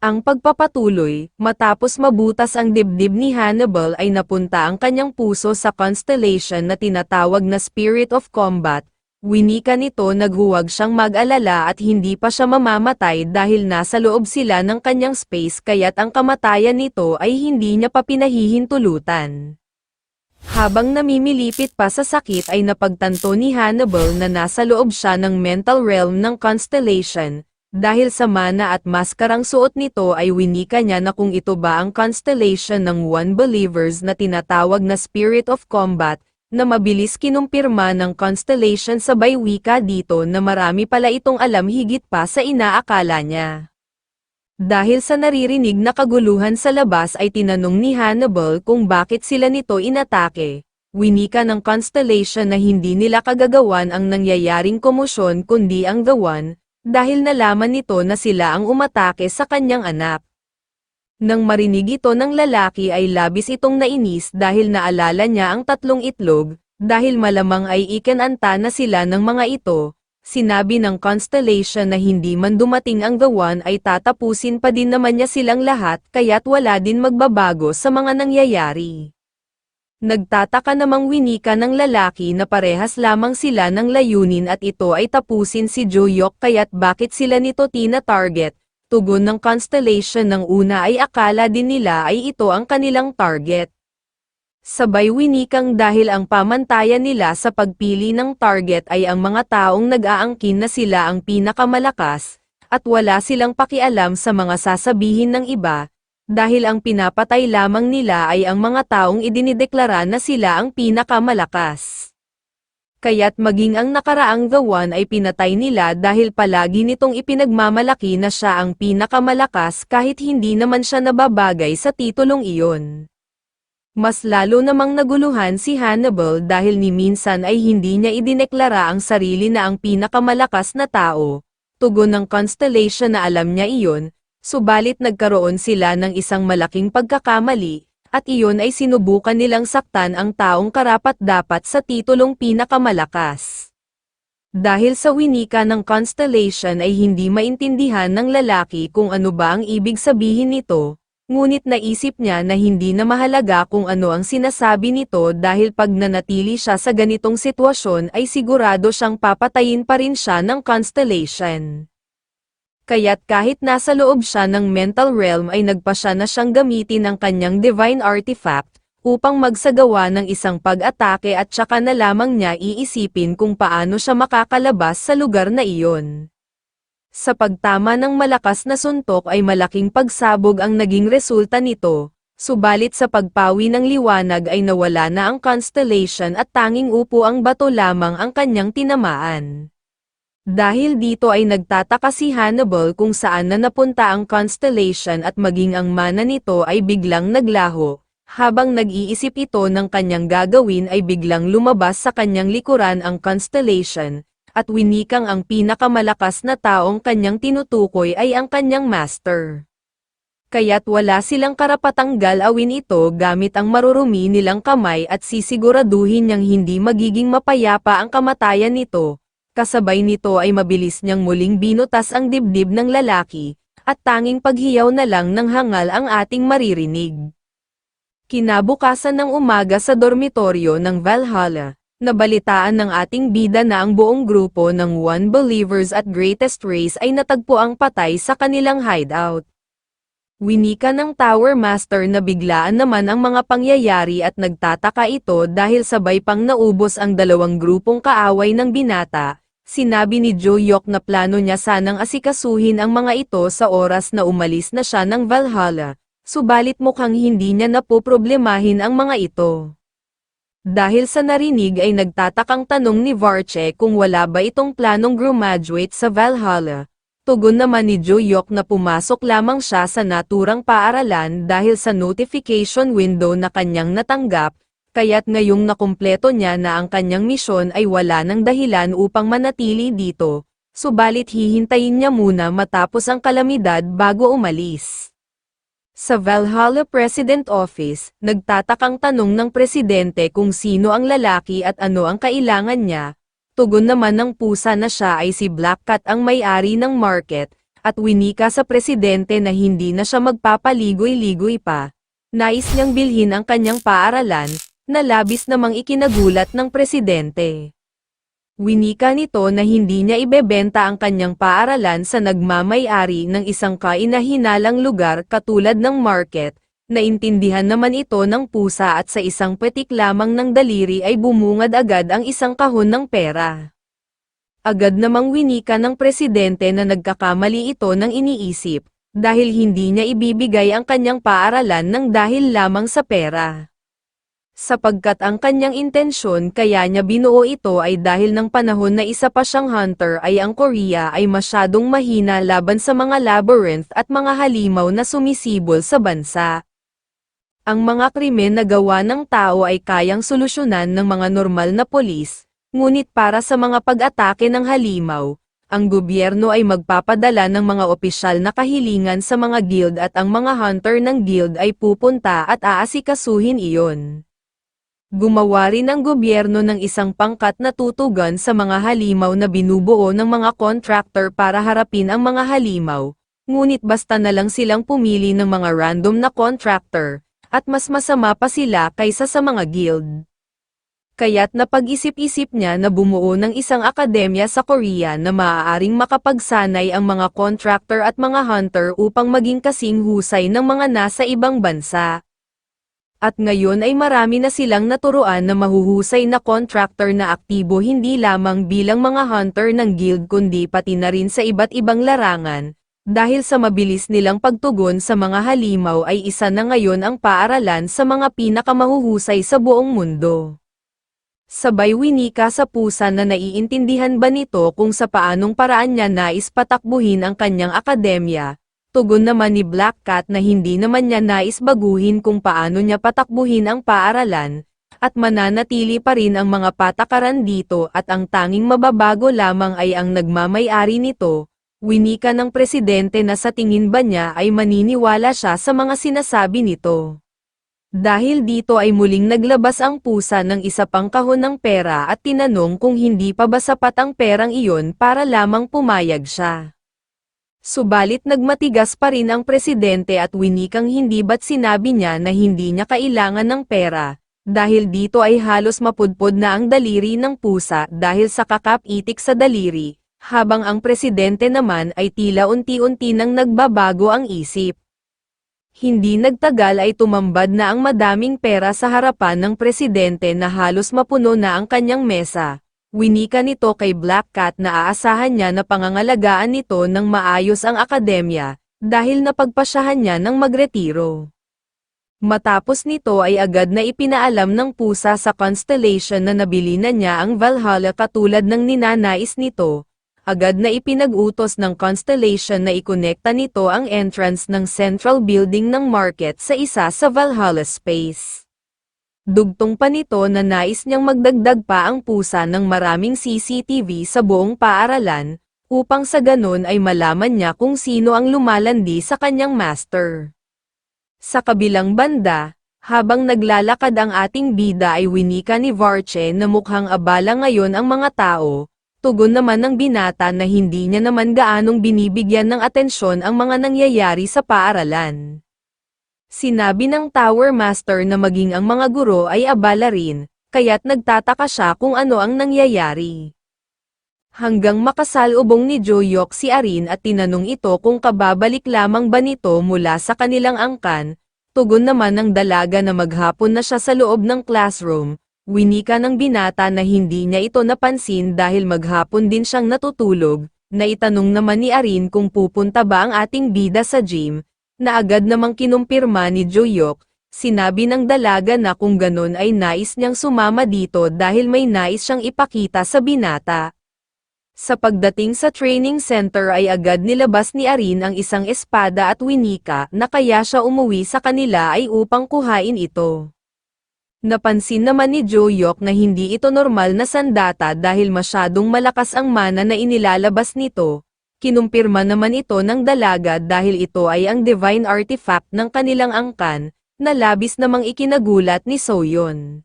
Ang pagpapatuloy, matapos mabutas ang dibdib ni Hannibal ay napunta ang kanyang puso sa constellation na tinatawag na Spirit of Combat. Winika nito naghuwag siyang mag-alala at hindi pa siya mamamatay dahil nasa loob sila ng kanyang space kaya't ang kamatayan nito ay hindi niya pa pinahihintulutan. Habang namimilipit pa sa sakit ay napagtanto ni Hannibal na nasa loob siya ng mental realm ng constellation, dahil sa mana at maskarang suot nito ay winika niya na kung ito ba ang constellation ng One Believers na tinatawag na Spirit of Combat, na mabilis kinumpirma ng constellation sabay wika dito na marami pala itong alam higit pa sa inaakala niya. Dahil sa naririnig na kaguluhan sa labas ay tinanong ni Hannibal kung bakit sila nito inatake. Winika ng constellation na hindi nila kagagawan ang nangyayaring komosyon kundi ang One, dahil nalaman nito na sila ang umatake sa kanyang anak. Nang marinig ito ng lalaki ay labis itong nainis dahil naalala niya ang tatlong itlog, dahil malamang ay ikinanta na sila ng mga ito, sinabi ng constellation na hindi man dumating ang One ay tatapusin pa din naman niya silang lahat kaya't wala din magbabago sa mga nangyayari. Nagtataka namang winika ng lalaki na parehas lamang sila ng layunin at ito ay tapusin si Joyok kaya't bakit sila nito tina-target. Tugon ng constellation ng una ay akala din nila ay ito ang kanilang target. Sabay winikang dahil ang pamantayan nila sa pagpili ng target ay ang mga taong nag-aangkin na sila ang pinakamalakas, at wala silang pakialam sa mga sasabihin ng iba, dahil ang pinapatay lamang nila ay ang mga taong idinideklara na sila ang pinakamalakas. Kaya't maging ang nakaraang The One ay pinatay nila dahil palagi nitong ipinagmamalaki na siya ang pinakamalakas kahit hindi naman siya nababagay sa titulong iyon. Mas lalo namang naguluhan si Hannibal dahil ni minsan ay hindi niya idineklara ang sarili na ang pinakamalakas na tao, tugon ng constellation na alam niya iyon, Subalit nagkaroon sila ng isang malaking pagkakamali, at iyon ay sinubukan nilang saktan ang taong karapat-dapat sa titulong pinakamalakas. Dahil sa winika ng constellation ay hindi maintindihan ng lalaki kung ano ba ang ibig sabihin nito, ngunit naisip niya na hindi na mahalaga kung ano ang sinasabi nito dahil pag nanatili siya sa ganitong sitwasyon ay sigurado siyang papatayin pa rin siya ng constellation kaya't kahit nasa loob siya ng mental realm ay nagpasya na siyang gamitin ang kanyang divine artifact, upang magsagawa ng isang pag-atake at saka na lamang niya iisipin kung paano siya makakalabas sa lugar na iyon. Sa pagtama ng malakas na suntok ay malaking pagsabog ang naging resulta nito, subalit sa pagpawi ng liwanag ay nawala na ang constellation at tanging upo ang bato lamang ang kanyang tinamaan. Dahil dito ay nagtataka si Hannibal kung saan na napunta ang constellation at maging ang mana nito ay biglang naglaho. Habang nag-iisip ito ng kanyang gagawin ay biglang lumabas sa kanyang likuran ang constellation, at winikang ang pinakamalakas na taong kanyang tinutukoy ay ang kanyang master. Kaya't wala silang karapatang galawin ito gamit ang marurumi nilang kamay at sisiguraduhin niyang hindi magiging mapayapa ang kamatayan nito, kasabay nito ay mabilis niyang muling binutas ang dibdib ng lalaki, at tanging paghiyaw na lang ng hangal ang ating maririnig. Kinabukasan ng umaga sa dormitoryo ng Valhalla, nabalitaan ng ating bida na ang buong grupo ng One Believers at Greatest Race ay natagpo ang patay sa kanilang hideout. Winika ng Tower Master na biglaan naman ang mga pangyayari at nagtataka ito dahil sabay pang naubos ang dalawang grupong kaaway ng binata. Sinabi ni Joyok na plano niya sanang asikasuhin ang mga ito sa oras na umalis na siya ng Valhalla, subalit mukhang hindi niya napoproblemahin ang mga ito. Dahil sa narinig ay nagtatakang tanong ni Varche kung wala ba itong planong graduate sa Valhalla. Tugon naman ni Joyok na pumasok lamang siya sa naturang paaralan dahil sa notification window na kanyang natanggap, kaya't ngayong nakumpleto niya na ang kanyang misyon ay wala ng dahilan upang manatili dito, subalit hihintayin niya muna matapos ang kalamidad bago umalis. Sa Valhalla President Office, nagtatakang tanong ng presidente kung sino ang lalaki at ano ang kailangan niya. Tugon naman ng pusa na siya ay si Black Cat ang may-ari ng market, at winika sa presidente na hindi na siya magpapaligoy-ligoy pa. Nais niyang bilhin ang kanyang paaralan, na labis namang ikinagulat ng presidente. Winika nito na hindi niya ibebenta ang kanyang paaralan sa nagmamay-ari ng isang kainahinalang lugar katulad ng market, naintindihan naman ito ng pusa at sa isang petik lamang ng daliri ay bumungad agad ang isang kahon ng pera. Agad namang winika ng presidente na nagkakamali ito ng iniisip, dahil hindi niya ibibigay ang kanyang paaralan ng dahil lamang sa pera. Sapagkat ang kanyang intensyon kaya niya binuo ito ay dahil ng panahon na isa pa siyang hunter ay ang Korea ay masyadong mahina laban sa mga labyrinth at mga halimaw na sumisibol sa bansa. Ang mga krimen na gawa ng tao ay kayang solusyonan ng mga normal na polis, ngunit para sa mga pag-atake ng halimaw, ang gobyerno ay magpapadala ng mga opisyal na kahilingan sa mga guild at ang mga hunter ng guild ay pupunta at aasikasuhin iyon. Gumawa rin ang gobyerno ng isang pangkat na tutugan sa mga halimaw na binubuo ng mga contractor para harapin ang mga halimaw, ngunit basta na lang silang pumili ng mga random na contractor, at mas masama pa sila kaysa sa mga guild. Kaya't napag-isip-isip niya na bumuo ng isang akademya sa Korea na maaaring makapagsanay ang mga contractor at mga hunter upang maging kasing husay ng mga nasa ibang bansa. At ngayon ay marami na silang naturuan na mahuhusay na contractor na aktibo hindi lamang bilang mga hunter ng guild kundi pati na rin sa iba't ibang larangan, dahil sa mabilis nilang pagtugon sa mga halimaw ay isa na ngayon ang paaralan sa mga pinakamahuhusay sa buong mundo. Sabay winika sa pusa na naiintindihan ba nito kung sa paanong paraan niya nais patakbuhin ang kanyang akademya, Tugon naman ni Black Cat na hindi naman niya nais baguhin kung paano niya patakbuhin ang paaralan, at mananatili pa rin ang mga patakaran dito at ang tanging mababago lamang ay ang nagmamay-ari nito, winika ng presidente na sa tingin ba niya ay maniniwala siya sa mga sinasabi nito. Dahil dito ay muling naglabas ang pusa ng isa pang kahon ng pera at tinanong kung hindi pa ba sapat ang perang iyon para lamang pumayag siya. Subalit nagmatigas pa rin ang presidente at winikang hindi ba't sinabi niya na hindi niya kailangan ng pera, dahil dito ay halos mapudpod na ang daliri ng pusa dahil sa kakapitik sa daliri, habang ang presidente naman ay tila unti-unti nang nagbabago ang isip. Hindi nagtagal ay tumambad na ang madaming pera sa harapan ng presidente na halos mapuno na ang kanyang mesa, Winika nito kay Black Cat na aasahan niya na pangangalagaan nito ng maayos ang akademya, dahil napagpasyahan niya ng magretiro. Matapos nito ay agad na ipinaalam ng pusa sa constellation na nabili na niya ang Valhalla katulad ng ninanais nito, agad na ipinag-utos ng constellation na ikonekta nito ang entrance ng central building ng market sa isa sa Valhalla space. Dugtong pa nito na nais niyang magdagdag pa ang pusa ng maraming CCTV sa buong paaralan, upang sa ganon ay malaman niya kung sino ang lumalandi sa kanyang master. Sa kabilang banda, habang naglalakad ang ating bida ay winika ni Varche na mukhang abala ngayon ang mga tao, tugon naman ng binata na hindi niya naman gaanong binibigyan ng atensyon ang mga nangyayari sa paaralan. Sinabi ng Tower Master na maging ang mga guro ay abala rin, kaya't nagtataka siya kung ano ang nangyayari. Hanggang makasalubong ni Joyok si Arin at tinanong ito kung kababalik lamang ba nito mula sa kanilang angkan, tugon naman ng dalaga na maghapon na siya sa loob ng classroom, winika ng binata na hindi niya ito napansin dahil maghapon din siyang natutulog, na itanong naman ni Arin kung pupunta ba ang ating bida sa gym, na agad namang kinumpirma ni Joyok, sinabi ng dalaga na kung ganun ay nais niyang sumama dito dahil may nais siyang ipakita sa binata. Sa pagdating sa training center ay agad nilabas ni Arin ang isang espada at winika na kaya siya umuwi sa kanila ay upang kuhain ito. Napansin naman ni Joyok na hindi ito normal na sandata dahil masyadong malakas ang mana na inilalabas nito, Kinumpirma naman ito ng dalaga dahil ito ay ang divine artifact ng kanilang angkan, na labis namang ikinagulat ni Soyon.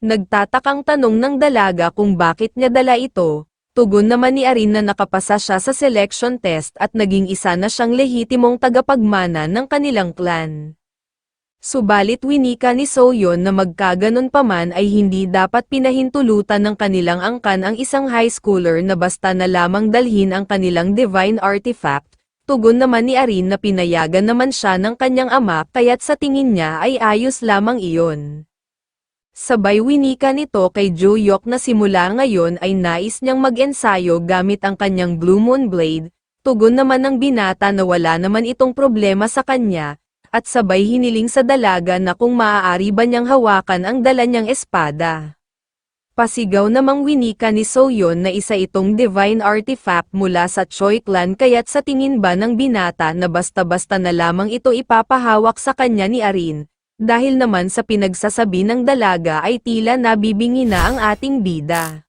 Nagtatakang tanong ng dalaga kung bakit niya dala ito, Tugon naman ni Arin na nakapasa siya sa selection test at naging isa na siyang lehitimong tagapagmana ng kanilang clan. Subalit winika ni Soyon na magkaganon pa man ay hindi dapat pinahintulutan ng kanilang angkan ang isang high schooler na basta na lamang dalhin ang kanilang divine artifact, tugon naman ni Arin na pinayagan naman siya ng kanyang ama kaya't sa tingin niya ay ayos lamang iyon. Sabay winika nito kay Joyok na simula ngayon ay nais niyang mag-ensayo gamit ang kanyang Blue Moon Blade, tugon naman ng binata na wala naman itong problema sa kanya, at sabay hiniling sa dalaga na kung maaari ba niyang hawakan ang dala niyang espada. Pasigaw namang winika ni Soyon na isa itong divine artifact mula sa Choi clan kaya't sa tingin ba ng binata na basta-basta na lamang ito ipapahawak sa kanya ni Arin, dahil naman sa pinagsasabi ng dalaga ay tila nabibingi na ang ating bida.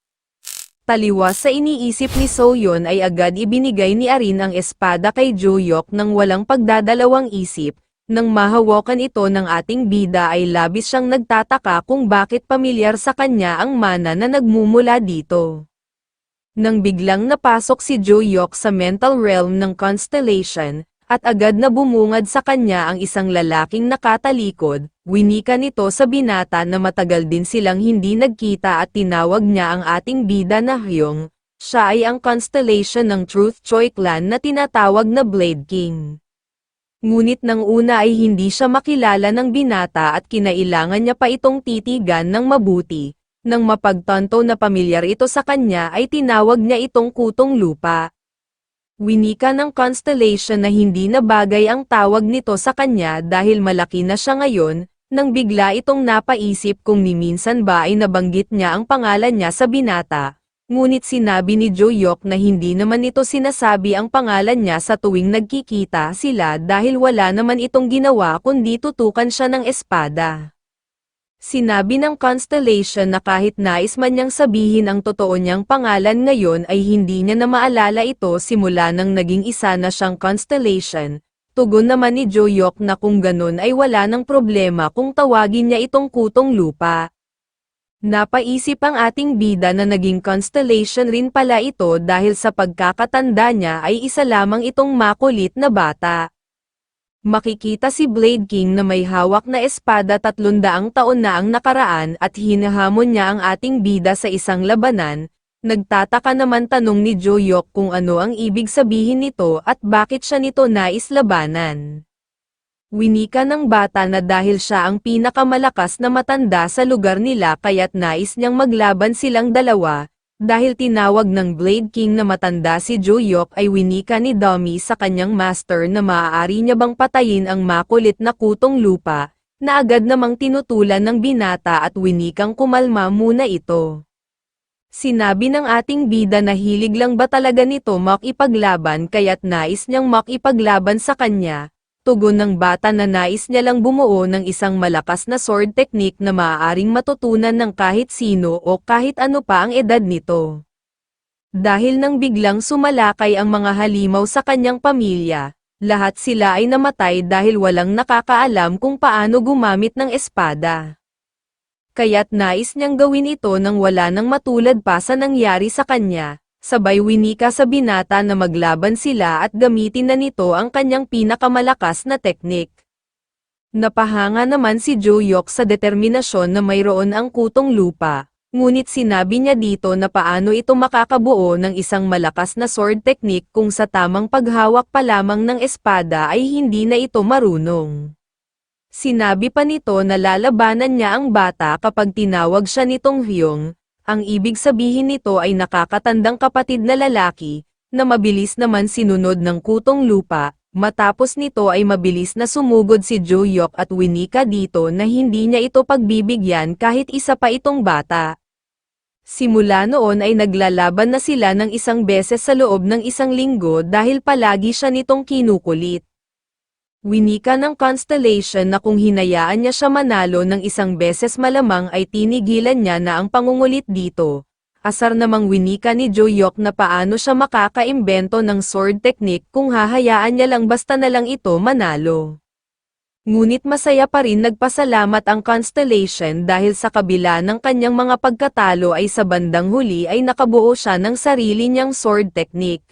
Taliwas sa iniisip ni Soyon ay agad ibinigay ni Arin ang espada kay Joyok nang walang pagdadalawang isip, nang mahawakan ito ng ating bida ay labis siyang nagtataka kung bakit pamilyar sa kanya ang mana na nagmumula dito. Nang biglang napasok si Joyok sa mental realm ng constellation, at agad na bumungad sa kanya ang isang lalaking nakatalikod, winika nito sa binata na matagal din silang hindi nagkita at tinawag niya ang ating bida na Hyung, siya ay ang constellation ng Truth Choi clan na tinatawag na Blade King. Ngunit nang una ay hindi siya makilala ng binata at kinailangan niya pa itong titigan ng mabuti, nang mapagtanto na pamilyar ito sa kanya ay tinawag niya itong kutong lupa. Winika ng constellation na hindi na bagay ang tawag nito sa kanya dahil malaki na siya ngayon, nang bigla itong napaisip kung ni minsan ba ay nabanggit niya ang pangalan niya sa binata. Ngunit sinabi ni Joyok na hindi naman ito sinasabi ang pangalan niya sa tuwing nagkikita sila dahil wala naman itong ginawa kundi tutukan siya ng espada. Sinabi ng Constellation na kahit nais man niyang sabihin ang totoo niyang pangalan ngayon ay hindi niya na maalala ito simula nang naging isa na siyang Constellation. Tugon naman ni Joyok na kung ganun ay wala ng problema kung tawagin niya itong kutong lupa. Napaisip ang ating bida na naging constellation rin pala ito dahil sa pagkakatanda niya ay isa lamang itong makulit na bata. Makikita si Blade King na may hawak na espada tatlundaang taon na ang nakaraan at hinahamon niya ang ating bida sa isang labanan, nagtataka naman tanong ni Joyok kung ano ang ibig sabihin nito at bakit siya nito nais labanan. Winika ng bata na dahil siya ang pinakamalakas na matanda sa lugar nila kaya't nais niyang maglaban silang dalawa, dahil tinawag ng Blade King na matanda si Joyok ay winika ni Dummy sa kanyang master na maaari niya bang patayin ang makulit na kutong lupa, na agad namang tinutulan ng binata at winikang kumalma muna ito. Sinabi ng ating bida na hilig lang ba talaga nito makipaglaban kaya't nais niyang makipaglaban sa kanya, tugon ng bata na nais niya lang bumuo ng isang malakas na sword technique na maaaring matutunan ng kahit sino o kahit ano pa ang edad nito. Dahil nang biglang sumalakay ang mga halimaw sa kanyang pamilya, lahat sila ay namatay dahil walang nakakaalam kung paano gumamit ng espada. Kaya't nais niyang gawin ito nang wala nang matulad pa sa nangyari sa kanya, Sabay winika sa binata na maglaban sila at gamitin na nito ang kanyang pinakamalakas na teknik. Napahanga naman si Joyok sa determinasyon na mayroon ang kutong lupa, ngunit sinabi niya dito na paano ito makakabuo ng isang malakas na sword technique kung sa tamang paghawak pa lamang ng espada ay hindi na ito marunong. Sinabi pa nito na lalabanan niya ang bata kapag tinawag siya nitong Hyung, ang ibig sabihin nito ay nakakatandang kapatid na lalaki, na mabilis naman sinunod ng kutong lupa, matapos nito ay mabilis na sumugod si Joyok at winika dito na hindi niya ito pagbibigyan kahit isa pa itong bata. Simula noon ay naglalaban na sila ng isang beses sa loob ng isang linggo dahil palagi siya nitong kinukulit. Winika ng constellation na kung hinayaan niya siya manalo ng isang beses malamang ay tinigilan niya na ang pangungulit dito. Asar namang winika ni Joyok na paano siya makakaimbento ng sword technique kung hahayaan niya lang basta na lang ito manalo. Ngunit masaya pa rin nagpasalamat ang Constellation dahil sa kabila ng kanyang mga pagkatalo ay sa bandang huli ay nakabuo siya ng sarili niyang sword technique.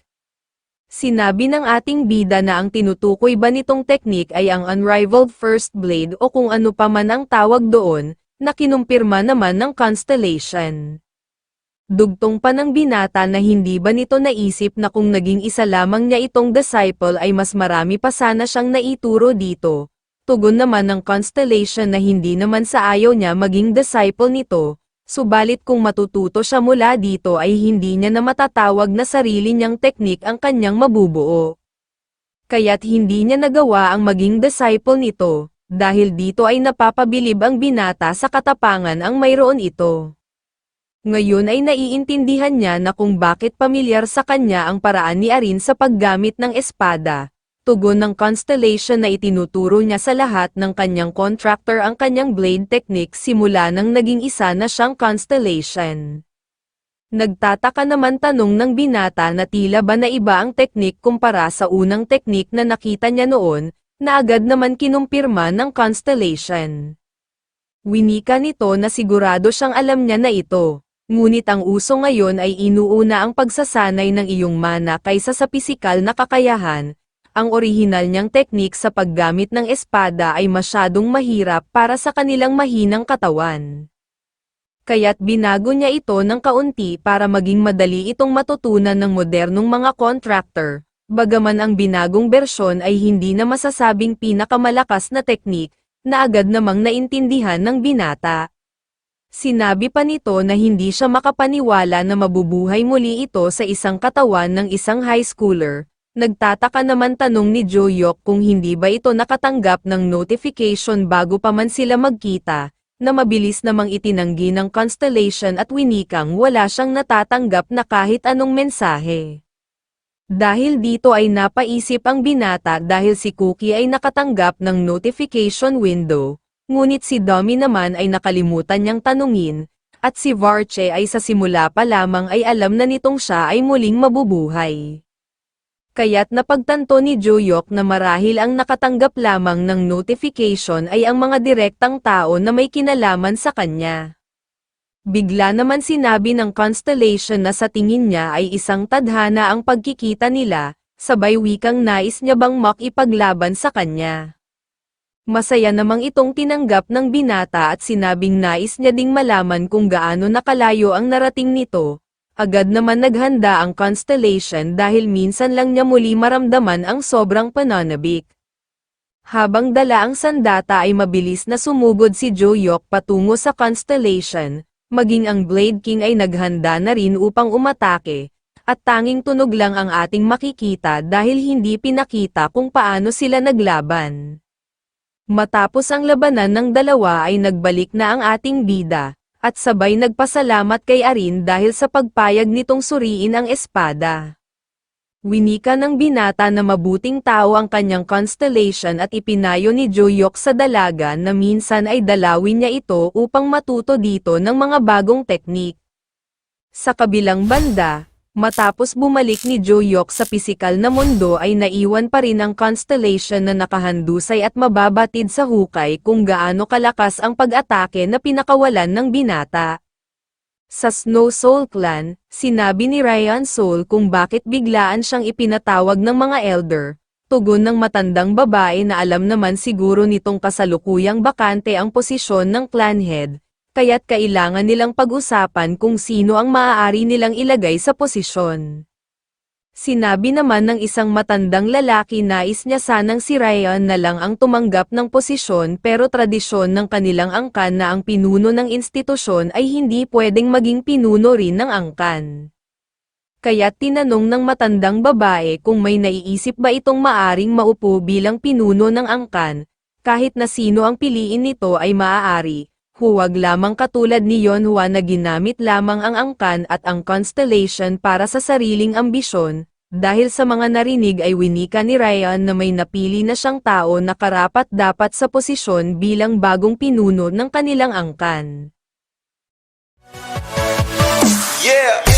Sinabi ng ating bida na ang tinutukoy ba nitong teknik ay ang unrivaled first blade o kung ano pa man ang tawag doon, na kinumpirma naman ng Constellation. Dugtong pa ng binata na hindi ba nito naisip na kung naging isa lamang niya itong disciple ay mas marami pa sana siyang naituro dito. Tugon naman ng Constellation na hindi naman sa ayaw niya maging disciple nito, subalit kung matututo siya mula dito ay hindi niya na matatawag na sarili niyang teknik ang kanyang mabubuo. Kaya't hindi niya nagawa ang maging disciple nito, dahil dito ay napapabilib ang binata sa katapangan ang mayroon ito. Ngayon ay naiintindihan niya na kung bakit pamilyar sa kanya ang paraan ni Arin sa paggamit ng espada. Tugon ng Constellation na itinuturo niya sa lahat ng kanyang contractor ang kanyang blade technique simula nang naging isa na siyang Constellation. Nagtataka naman tanong ng binata na tila ba na iba ang teknik kumpara sa unang teknik na nakita niya noon, na agad naman kinumpirma ng Constellation. Winika nito na sigurado siyang alam niya na ito. Ngunit ang uso ngayon ay inuuna ang pagsasanay ng iyong mana kaysa sa pisikal na kakayahan. Ang orihinal niyang teknik sa paggamit ng espada ay masyadong mahirap para sa kanilang mahinang katawan. Kaya't binago niya ito ng kaunti para maging madali itong matutunan ng modernong mga contractor. Bagaman ang binagong bersyon ay hindi na masasabing pinakamalakas na teknik, na agad namang naintindihan ng binata. Sinabi pa nito na hindi siya makapaniwala na mabubuhay muli ito sa isang katawan ng isang high schooler. Nagtataka naman tanong ni Joyok kung hindi ba ito nakatanggap ng notification bago pa man sila magkita, na mabilis namang itinanggi ng Constellation at winikang wala siyang natatanggap na kahit anong mensahe. Dahil dito ay napaisip ang binata dahil si Cookie ay nakatanggap ng notification window, ngunit si Domi naman ay nakalimutan niyang tanungin, at si Varche ay sa simula pa lamang ay alam na nitong siya ay muling mabubuhay. Kaya't napagtanto ni Joyok na marahil ang nakatanggap lamang ng notification ay ang mga direktang tao na may kinalaman sa kanya. Bigla naman sinabi ng Constellation na sa tingin niya ay isang tadhana ang pagkikita nila, sabay wikang nais niya bang makipaglaban sa kanya. Masaya namang itong tinanggap ng binata at sinabing nais niya ding malaman kung gaano nakalayo ang narating nito, agad naman naghanda ang Constellation dahil minsan lang niya muli maramdaman ang sobrang pananabik. Habang dala ang sandata ay mabilis na sumugod si Joyok patungo sa Constellation, maging ang Blade King ay naghanda na rin upang umatake, at tanging tunog lang ang ating makikita dahil hindi pinakita kung paano sila naglaban. Matapos ang labanan ng dalawa ay nagbalik na ang ating bida, at sabay nagpasalamat kay Arin dahil sa pagpayag nitong suriin ang espada. Winika ng binata na mabuting tao ang kanyang constellation at ipinayo ni Joyok sa dalaga na minsan ay dalawin niya ito upang matuto dito ng mga bagong teknik. Sa kabilang banda, matapos bumalik ni Joyok sa pisikal na mundo ay naiwan pa rin ang constellation na nakahandusay at mababatid sa hukay kung gaano kalakas ang pag-atake na pinakawalan ng binata. Sa Snow Soul Clan, sinabi ni Ryan Soul kung bakit biglaan siyang ipinatawag ng mga elder, tugon ng matandang babae na alam naman siguro nitong kasalukuyang bakante ang posisyon ng clan head, kaya't kailangan nilang pag-usapan kung sino ang maaari nilang ilagay sa posisyon. Sinabi naman ng isang matandang lalaki nais niya sanang si Ryan na lang ang tumanggap ng posisyon pero tradisyon ng kanilang angkan na ang pinuno ng institusyon ay hindi pwedeng maging pinuno rin ng angkan. Kaya tinanong ng matandang babae kung may naiisip ba itong maaring maupo bilang pinuno ng angkan, kahit na sino ang piliin nito ay maaari, huwag lamang katulad ni Yonhua na ginamit lamang ang angkan at ang constellation para sa sariling ambisyon, dahil sa mga narinig ay winika ni Ryan na may napili na siyang tao na karapat dapat sa posisyon bilang bagong pinuno ng kanilang angkan. Yeah.